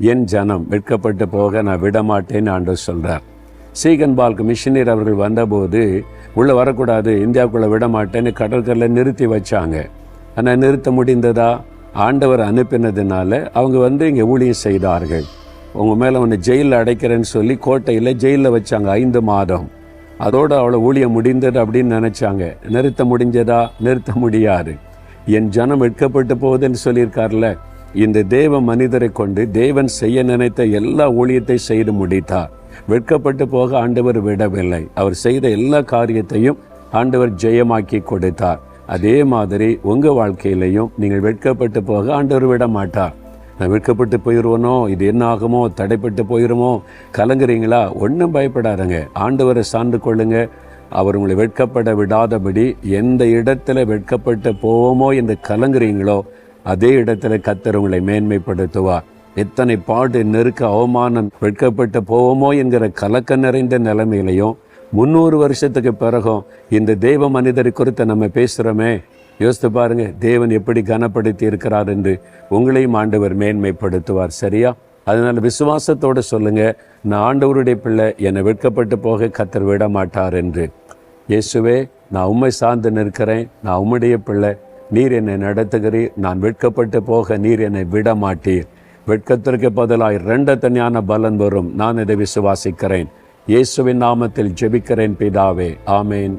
என் ஜனம் வெட்கப்பட்டு போக நான் விடமாட்டேன்னு ஆண்டவர் சொல்கிறார் சீகன் பால்க்கு மிஷினரி அவர்கள் வந்தபோது உள்ளே வரக்கூடாது இந்தியாவுக்குள்ளே விடமாட்டேன்னு கடற்கரையில் நிறுத்தி வச்சாங்க. ஆனால் நிறுத்த முடிந்ததா? ஆண்டவர் அனுப்பினதுனால அவங்க வந்து இங்கே ஊழியம் செய்தார்கள். உங்கள் மேலே ஒன்று ஜெயிலில் அடைக்கிறேன்னு சொல்லி கோட்டையில் ஜெயிலில் வச்சாங்க ஐந்து மாதம். அதோடு அவ்வளோ ஊழியம் முடிந்தது அப்படின்னு நினச்சாங்க. நிறுத்த முடிஞ்சதா? நிறுத்த முடியாது. என் ஜனம் வெட்கப்பட்டு போகுதுன்னு சொல்லியிருக்கார்ல இந்த தேவ மனிதரை கொண்டு தேவன் செய்ய நினைத்த எல்லா ஊழியத்தை செய்து முடித்தார். வெட்கப்பட்டு போக ஆண்டவர் விடவில்லை. அவர் செய்த எல்லா காரியத்தையும் ஆண்டவர் ஜெயமாக்கி கொடுத்தார். அதே மாதிரி உங்கள் வாழ்க்கையிலையும் நீங்கள் வெட்கப்பட்டு போக ஆண்டவர் விட மாட்டார் நான் வெட்கப்பட்டு போயிடுவனோ இது என்ன ஆகுமோ தடைப்பட்டு போயிருமோ கலங்குறீங்களா? ஒன்றும் பயப்படாதுங்க. ஆண்டவரை சார்ந்து கொள்ளுங்க. அவர் உங்களை வெட்கப்பட விடாதபடி எந்த இடத்துல வெட்கப்பட்டு போவோமோ என்று கலங்குறீங்களோ அதே இடத்துல கத்தர் உங்களை மேன்மைப்படுத்துவார் எத்தனை பாடு நெருக்க அவமானம் வெட்கப்பட்டு போவோமோ என்கிற கலக்க நிறைந்த நிலைமையிலையும் முந்நூறு வருஷத்துக்கு பிறகும் இந்த தெய்வ மனிதரை குறித்து நம்ம பேசுகிறோமே யோசித்து பாருங்க தேவன் எப்படி கனப்படுத்தி இருக்கிறார் என்று உங்களையும் ஆண்டவர் மேன்மைப்படுத்துவார் சரியா? அதனால் விசுவாசத்தோடு சொல்லுங்க நான் ஆண்டவருடைய பிள்ளை என்னை வெட்கப்பட்டு போக கத்தர் விட மாட்டார் என்று. இயேசுவே நான் உம்மை சார்ந்து நிற்கிறேன் நான் உம்முடைய பிள்ளை நீர் என்னை நடத்துகிறீர். நான் வெட்கப்பட்டு போக நீர் என்னை விட மாட்டீர் வெட்கத்திற்கு பதிலாய் ரெண்ட தனியான பலன் வரும். நான் இதை விசுவாசிக்கிறேன். இயேசுவின் நாமத்தில் ஜெபிக்கிறேன் பிதாவே. ஆமேன்.